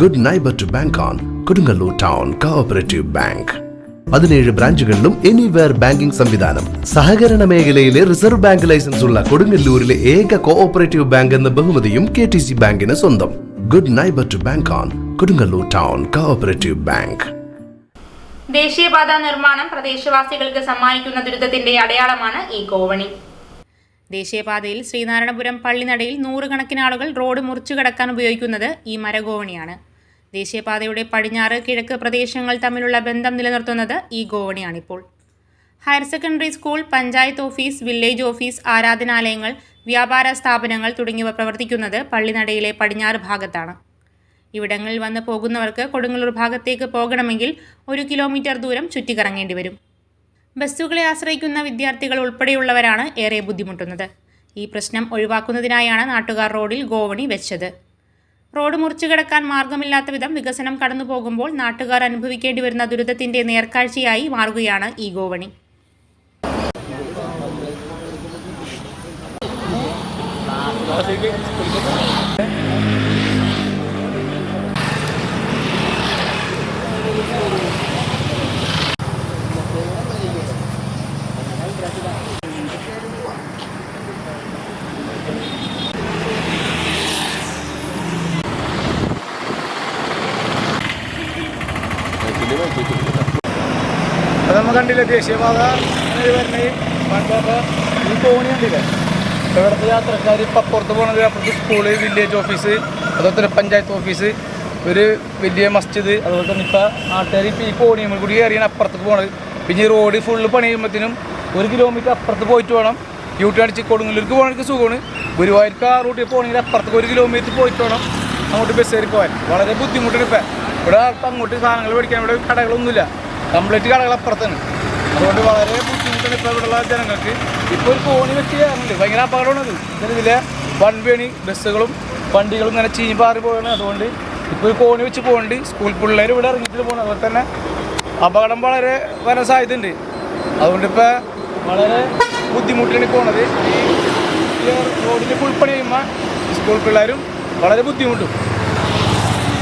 Good neighbour to bank on Kodungallur town cooperative bank പതിനേഴ് ബ്രാഞ്ചുകളിലും anywhere banking സംവിധാനം. സഹകരണ മേഖലയിലെ റിസർവ് ബാങ്ക് ലൈസൻസ് ഉള്ള കൊടുങ്ങല്ലൂരിലെ ഏക കോഓപ്പറേറ്റീവ് ബാങ്ക് എന്ന ബഹുമതിയും കെ ടി സി ബാങ്കിന് സ്വന്തം. Good neighbour to bank on Kodungallur town cooperative bank ദേശീയപാത നിർമ്മാണം പ്രദേശവാസികൾക്ക് സമ്മാനിക്കുന്ന ദുരിതത്തിന്റെ അടയാളമാണ് ഈ കോവണി. ദേശീയപാതയിൽ ശ്രീനാരായണപുരം പള്ളിനടയിൽ നൂറുകണക്കിന് ആളുകൾ റോഡ് മുറിച്ചു കടക്കാൻ ഉപയോഗിക്കുന്നത് ഈ മരഗോവണിയാണ് ദേശീയപാതയുടെ പടിഞ്ഞാറ് കിഴക്ക് പ്രദേശങ്ങൾ തമ്മിലുള്ള ബന്ധം നിലനിർത്തുന്നത് ഈ ഗോവണിയാണിപ്പോൾ. Higher secondary school panchayat office village office ആരാധനാലയങ്ങൾ വ്യാപാര സ്ഥാപനങ്ങൾ തുടങ്ങിയവ പ്രവർത്തിക്കുന്നത് പള്ളിനടയിലെ പടിഞ്ഞാറ് ഭാഗത്താണ്. ഇവിടങ്ങളിൽ വന്ന് പോകുന്നവർക്ക് കൊടുങ്ങല്ലൂർ ഭാഗത്തേക്ക് പോകണമെങ്കിൽ ഒരു കിലോമീറ്റർ ദൂരം ചുറ്റിക്കറങ്ങേണ്ടി വരും. ബസ്സുകളെ ആശ്രയിക്കുന്ന വിദ്യാർത്ഥികൾ ഉൾപ്പെടെയുള്ളവരാണ് ഏറെ ബുദ്ധിമുട്ടുന്നത്. ഈ പ്രശ്നം ഒഴിവാക്കുന്നതിനായാണ് നാട്ടുകാർ റോഡിൽ ഗോവണി വെച്ചത്. റോഡ് മുറിച്ചു കിടക്കാൻ മാർഗമില്ലാത്ത വിധം വികസനം കടന്നു പോകുമ്പോൾ നാട്ടുകാർ അനുഭവിക്കേണ്ടി വരുന്ന ദുരിതത്തിന്റെ നേർക്കാഴ്ചയായി മാറുകയാണ് ഈ ഗോവണി. അത് നമ്മൾ കണ്ടില്ലേ ദേശീയപാത ഈ തോണി കണ്ടില്ലേ? ഇവിടുത്തെ യാത്രക്കാർ അപ്പുറത്ത് പോകണത് അപ്പുറത്ത് സ്കൂൾ വില്ലേജ് ഓഫീസ് അതുപോലെ തന്നെ പഞ്ചായത്ത് ഓഫീസ് ഒരു വലിയ മസ്ജിദ് അതുപോലെ തന്നെ ഇപ്പൊ നാട്ടുകാർ ഇപ്പൊ ഈ കോണിയമ്മൽ കൂടി കയറിയാണ് അപ്പുറത്തേക്ക് പോകണത് പിന്നെ ഈ റോഡ് ഫുള്ള് പണി ചെയ്യുമ്പോഴത്തേനും ഒരു കിലോമീറ്റർ അപ്പുറത്ത് പോയിട്ട് വേണം. യൂട്ടി അടിച്ച് കൊടുങ്ങല്ലൂർക്ക് പോകണമെങ്കിൽ സുഖമാണ്. ഗുരുവായൂർക്ക് ആ റൂട്ടിൽ പോകണമെങ്കിൽ അപ്പുറത്തേക്ക് ഒരു കിലോമീറ്റർ പോയിട്ട് വേണം അങ്ങോട്ട് ബസ് കയറി പോകാൻ. വളരെ ബുദ്ധിമുട്ടാണ് ഇപ്പം. ഇവിടെ ഇപ്പം അങ്ങോട്ട് സാധനങ്ങൾ മേടിക്കാൻ ഇവിടെ കടകളൊന്നുമില്ല. കംപ്ലീറ്റ് കടകൾ അപ്പുറത്താണ്. അതുകൊണ്ട് വളരെ ബുദ്ധിമുട്ടാണ് ഇപ്പോൾ ഇവിടെയുള്ള ജനങ്ങൾക്ക്. ഇപ്പോൾ ഒരു ഫോണി വെച്ച് കയറുന്നുണ്ട് ഭയങ്കര അപകടമാണത് ഇതിലെ വൺ വേണി ബസ്സുകളും വണ്ടികളും ഇങ്ങനെ ചീഞ്ഞ് പാറി പോവാണ്. അതുകൊണ്ട് ഇപ്പോൾ ഒരു കോണി വെച്ച് പോകുന്നുണ്ട് സ്കൂൾ പിള്ളേർ ഇവിടെ ഇറങ്ങിയിട്ട് പോകണം അതുപോലെ തന്നെ അപകടം വളരെ വരാൻ സാധ്യതയുണ്ട്. അതുകൊണ്ട് അതുകൊണ്ടിപ്പോൾ വളരെ ബുദ്ധിമുട്ടാണ് പോണത്. ഈ റോഡിൽ ഫുൾ പണി കഴിയുമ്പോൾ സ്കൂൾ പിള്ളേരും വളരെ ബുദ്ധിമുട്ടും.